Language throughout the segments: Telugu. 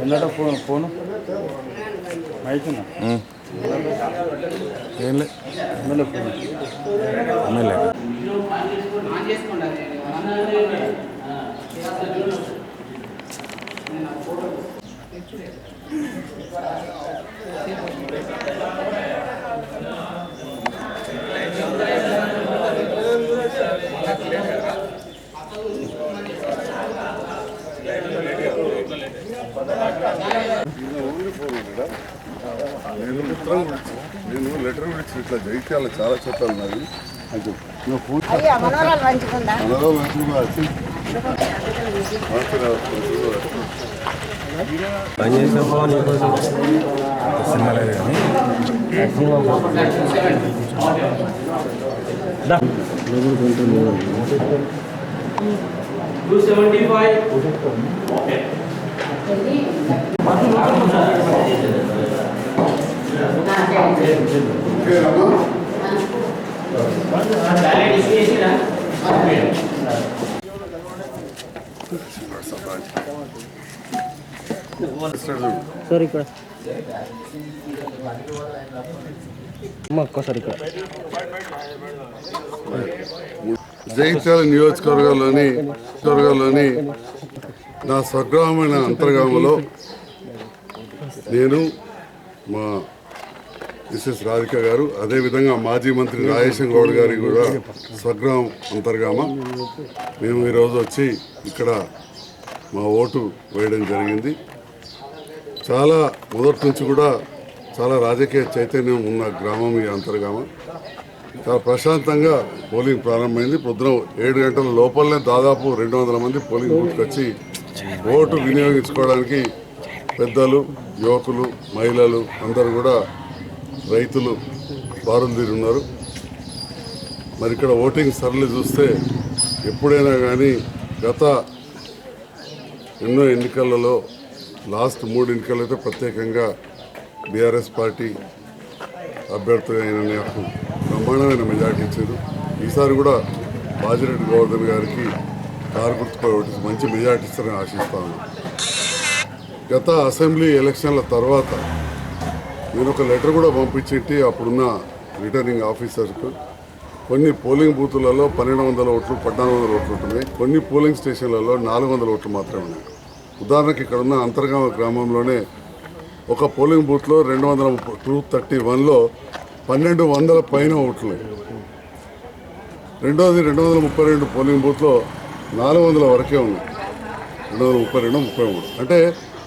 ఎందట ఫోన్ ఫోను మైకున్నా ఏం లే ఫోన్ నేను ఇచ్చి- నేను లెటర్ కూడా ఇచ్చిన ఇట్లా జైత్యాల చాలా చోట్ల ఉన్నది. అని చెప్పి మంచిగా వచ్చి మంచిగా వచ్చి. సినిమా లేదు కానీ ఓకేనమ్మా? సార్ ఇక్కడ అమ్మ ఒక్కసారి ఇక్కడ. జగిత్యాల నియోజకవర్గంలోని నియోజకవర్గంలోని నా స్వగ్రామైన అంతర్గామలో నేను మా మిస్సెస్ రాధిక గారు. అదేవిధంగా మాజీ మంత్రి రాజేశం గౌడ్ గారి కూడా స్వగ్రామం అంతర్గామ. మేము ఈరోజు వచ్చి ఇక్కడ మా ఓటు వేయడం జరిగింది. చాలా మొదటి నుంచి కూడా చాలా రాజకీయ చైతన్యం ఉన్న గ్రామం ఈ అంతర్గామ. చాలా ప్రశాంతంగా పోలింగ్ ప్రారంభమైంది. పొద్దున ఏడు గంటల లోపలనే దాదాపు రెండు వందల మంది పోలింగ్ బూత్కి వచ్చి ఓటు వినియోగించుకోవడానికి పెద్దలు యువకులు మహిళలు అందరూ కూడా రైతులు బారులు తీరున్నారు. మరి ఇక్కడ ఓటింగ్ సరళి చూస్తే ఎప్పుడైనా కానీ గత ఎన్నో ఎన్నికలలో లాస్ట్ మూడు ఎన్నికలైతే ప్రత్యేకంగా బీఆర్ఎస్ పార్టీ అభ్యర్థులైన నాకు బ్రహ్మాండమైన మెజార్టీ ఇచ్చారు. ఈసారి కూడా బాజిరెడ్డి గోవర్ధన్ గారికి కారు గుర్తుపై మంచి మెజార్టీ ఇస్తారని ఆశిస్తాను గత అసెంబ్లీ ఎలక్షన్ల తర్వాత నేను ఒక లెటర్ కూడా పంపించేటి అప్పుడున్న రిటర్నింగ్ ఆఫీసర్కు. కొన్ని పోలింగ్ బూతులలో పన్నెండు వందల ఓట్లు పద్నాలుగు వందల ఓట్లు ఉంటున్నాయి. కొన్ని పోలింగ్ స్టేషన్లలో నాలుగు వందల ఓట్లు మాత్రమే ఉన్నాయి. ఉదాహరణకి ఇక్కడ ఉన్న అంతర్గామ గ్రామంలోనే ఒక పోలింగ్ బూత్లో రెండు వందల టూ థర్టీ వన్లో పన్నెండు వందల పైన ఓట్లు రెండోది రెండు వందల ముప్పై రెండు పోలింగ్ బూత్లో నాలుగు వందల వరకే ఉన్నాయి. రెండు వందల ముప్పై రెండు ముప్పై మూడు. అంటే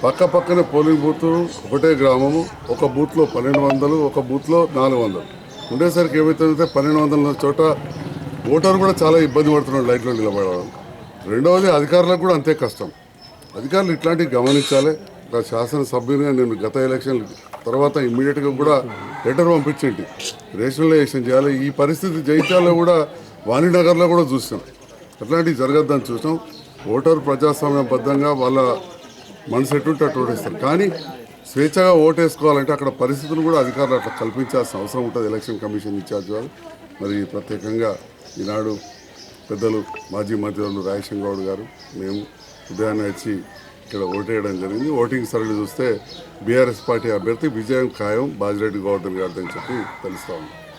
పక్క పక్కనే పోలింగ్ బూత్ ఒకటే గ్రామము ఒక బూత్లో పన్నెండు వందలు ఒక బూత్లో నాలుగు వందలు. ఉండేసరికి ఏమవుతుందంటే పన్నెండు వందల చోట ఓటర్ కూడా చాలా ఇబ్బంది పడుతున్నాడు లైట్లో నిలబడడం. రెండవది అధికారులకు కూడా అంతే కష్టం. అధికారులు ఇట్లాంటివి గమనించాలి. ఒక శాసనసభ్యునిగా నేను గత ఎలక్షన్ తర్వాత ఇమ్మీడియట్గా కూడా లెటర్ పంపించండి రేషనలైజేషన్ చేయాలి. ఈ పరిస్థితి జైత్యాల్లో కూడా వాణినగర్లో కూడా చూసాం అట్లాంటివి జరగద్దని చూసాం ఓటరు ప్రజాస్వామ్యబద్ధంగా వాళ్ళ మనసు ఎటుంటే అటు ఓటేస్తారు. కానీ స్వేచ్ఛగా ఓటేసుకోవాలంటే అక్కడ పరిస్థితులు కూడా అధికారులు అట్లా కల్పించాల్సిన అవసరం ఉంటుంది. ఎలక్షన్ కమిషన్ ఇన్ఛార్జ్ వారు మరి ప్రత్యేకంగా ఈనాడు పెద్దలు మాజీ మంత్రులు రాజేశం గౌడ్ గారు మేము ఉదయాన్నే వచ్చి ఇక్కడ ఓటేయడం జరిగింది. ఓటింగ్ సరళి చూస్తే బీఆర్ఎస్ పార్టీ అభ్యర్థి విజయం ఖాయం బాజిరెడ్డి గౌర్ధన్ గారిదని చెప్పి తెలుస్తా ఉన్నాం